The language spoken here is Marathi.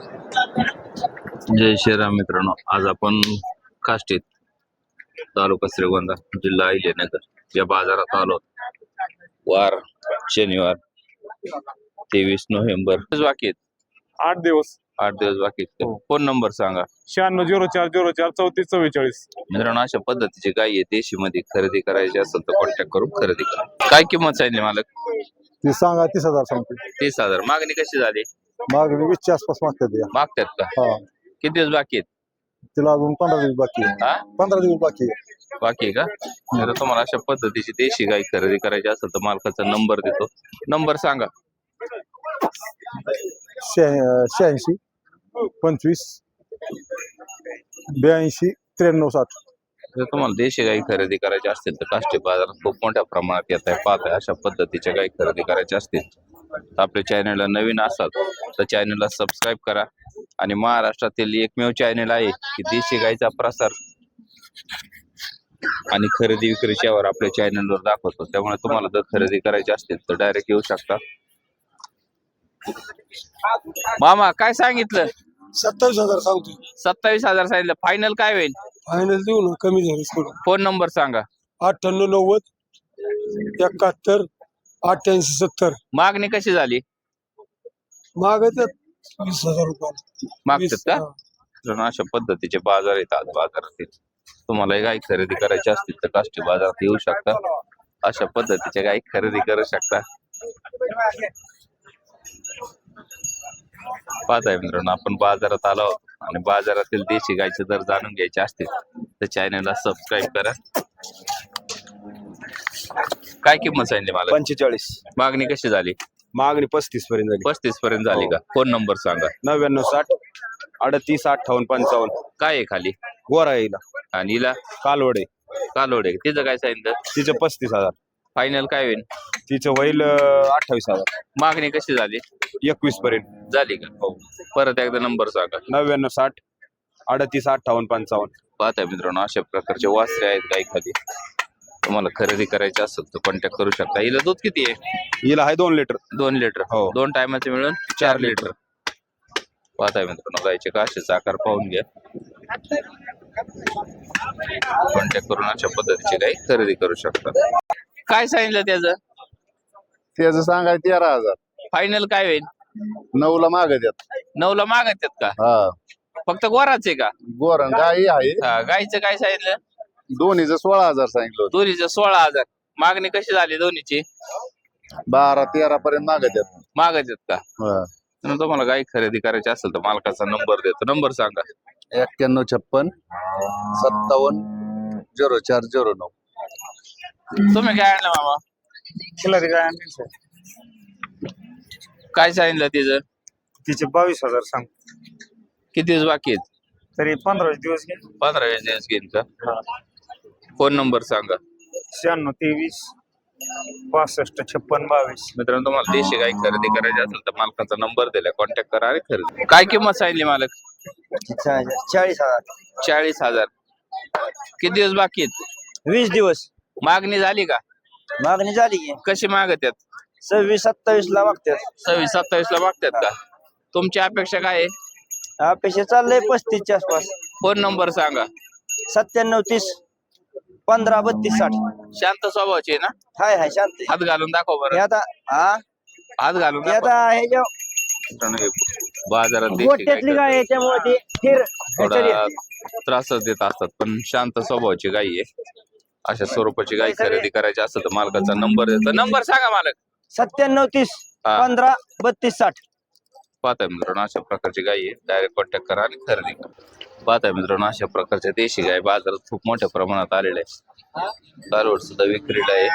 जय श्रीराम मित्रांनो आज आपण काष्टीत तालुका श्रीगोंदा जिल्हा अहिल्यानगर या बाजारात आलो वार शनिवार तेवीस नोव्हेंबर. दिवस बाकी आहेत. आठ दिवस. आठ दिवस बाकी आहेत. हो. फोन नंबर सांगा. शहाण्णव झिरो चार झिरो चार चौतीस चव्वेचाळीस. मित्रांनो अशा पद्धतीची गाय आहे देशी मध्ये खरेदी करायची असेल तर कॉन्टॅक्ट करून खरेदी करा. काय किंमत सांगितली मालक? ती सांगा तीस हजार सांगते. तीस हजार. मागणी कशी झाली? मागणी वीसच्या आसपास मागतात या मागतात का? हा. किती दिवस बाकी आहेत? तिला अजून पंधरा दिवस बाकी आहे. हा? पंधरा दिवस बाकी आहे. बाकी आहे का? तर तुम्हाला अशा पद्धतीची देशी गाय खरेदी करायची असेल तर मालकाचा नंबर देतो. नंबर सांगा. शहा- शहाऐंशी पंचवीस ब्याऐंशी त्र्याण्णव साठ. जर तुम्हाला देशी गाई खरेदी करायची असतील तर काष्टी बाजारात खूप मोठ्या प्रमाणात येत आहे पाहत आहे. अशा पद्धतीच्या गाई खरेदी करायच्या असतील आपल्या चॅनलला नवीन असाल तर चॅनलला सबस्क्राईब करा. आणि महाराष्ट्रातील एकमेव चॅनल आहे की देशी गाईचा प्रसार. आणि खरेदी विक्रीची यावर आपल्या चॅनलवर दाखवतो. त्यामुळे तुम्हाला जर खरेदी करायची असतील तर डायरेक्ट येऊ शकता. मामा काय सांगितलं? सत्तावीस हजार सांगतो सत्तावीस हजार सांगितलं. फायनल काय होईल? फायनल देऊ ना कमी झाले फोन नंबर सांगा. अठ्ठ्याण्णव नव्वद एकाहत्तर अठ्ठ्याऐंशी सत्तर. मागणी कशी झाली? मागतात वीस हजार रुपये. मागतात का? मित्रांनो, अशा पद्धतीचे बाजार येतात बाजारातील. तुम्हाला गाय खरेदी करायची असतील तर काष्टी बाजारात येऊ शकता. अशा पद्धतीचे गाय खरेदी करू शकता. पाहताय मित्रांनो आपण बाजारात आलो आहोत. आणि बाजारातील देशी गायचे दर जाणून घ्यायचे असतील तर चॅनलला सबस्क्राईब करा. काय किंमत सांगितली मला पंचेचाळीस. मागणी कशी झाली? मागणी पस्तीस पर्यंत झाली. पस्तीस पर्यंत झाली का? फोन नंबर सांगा. नव्याण्णव साठ अडतीस अठ्ठावन्न पंचावन्न. काय आहे खाली? गोरा येईल आणि हिला? कालवडे. कालोडे तिचं काय सांगितलं? तिचं पस्तीस हजार. फायनल काय होईल? तिचं होईल अं, अठ्ठावीस हजार. मागणी कशी झाली? एकवीस पर्यंत. झाली का? हो. परत एकदा नंबर सांगा. नव्याण्णव साठ अडतीस अठ्ठावन्न पंचावन्न. पाहताय मित्रांनो अशा प्रकारचे वासरे आहेत गाई खाली? तुम्हाला खरेदी करायची असेल तर कॉन्टॅक्ट करू शकता. हिला दूध किती आहे? हिला आहे दोन लिटर. दोन लिटर. हो. दोन टायमाचे मिळून चार लिटर. पाहताय मित्रांनो गायचे काशेचा आकार पाहून घ्या. कॉन्टॅक्ट करून अशा पद्धतीचे गाई खरेदी करू शकता. काय सांगितलं त्याचं? त्याचं सांगाय तेरा हजार. फायनल काय होईल? नऊला माग द्यात नऊला मागत आहेत का? हा. फक्त गोराच आहे का? गोर गाई आहे. हा, गाईचं काय सांगितलं? दोन्हीचं सोळा हजार सांगितलं होतं. दोन्हीचं सोळा हजार. मागणी कशी झाली दोन्हीची? बारा तेरा पर्यंत माग द्यात मागत आहेत का? हा. तर तुम्हाला गाई खरेदी करायची असेल तर मालकाचा नंबर देतो. नंबर सांगा. एक्क्याण्णव छप्पन सत्तावन्न झिरो चार झिरो नऊ. तुम्ही काय आणलं मामा? खिलारी काय आणली सर? काय सांगितलं तिचं? तिचे बावीस हजार सांग. किती दिवस बाकी आहेत? तरी पंधरा दिवस घे. पंधरा वीस दिवस घेईन का फोन नंबर सांगा. शहाण्णव तेवीस पासष्ट छप्पन बावीस. मित्रांनो तुम्हाला देशी गाई खरेदी करायची असेल तर मालकाचा नंबर दिला कॉन्टॅक्ट करा आणि खरेदी. काय किंमत सांगितली मालक? चाळीस हजार. चाळीस हजार. किती दिवस बाकी आहेत? वीस दिवस. मागणी झाली का? मागणी झाली. की कशी मागत आहेत? सव्वीस सत्तावीस ला मागतात. सव्वीस सत्तावीस ला मागतात का? तुमची अपेक्षा काय आहे? अपेक्षा चाललंय पस्तीसच्या आसपास. फोन नंबर सांगा. सत्त्याण्णव तीस. पंधरा बत्तीस साठ. शांत स्वभावाची आहे ना? हाय हाय शांत हात घालून दाखव हे बरं आता हा? हात घालून हे दाखव. आता बाजारात देशी गाई गोट्यातली गाय आहे त्यामुळे ती स्थिर थोडा त्रासच देत असतात पण शांत स्वभावाची गाई आहे. अशा स्वरूपाची गाय खरेदी करायची असेल तर मालकाचा नंबर देतो. नंबर सांगा मालक. सत्त्याण्णव तीस हा. पंधरा बत्तीस साठ. पाहताय मित्रांनो अशा प्रकारची गाय आहे. डायरेक्ट कॉन्टॅक्ट करा आणि खरेदी करा. पाहताय मित्रांनो अशा प्रकारच्या देशी गाय बाजारात खूप मोठ्या प्रमाणात आलेल्या आहे कालवड सुद्धा विक्रीला आहे.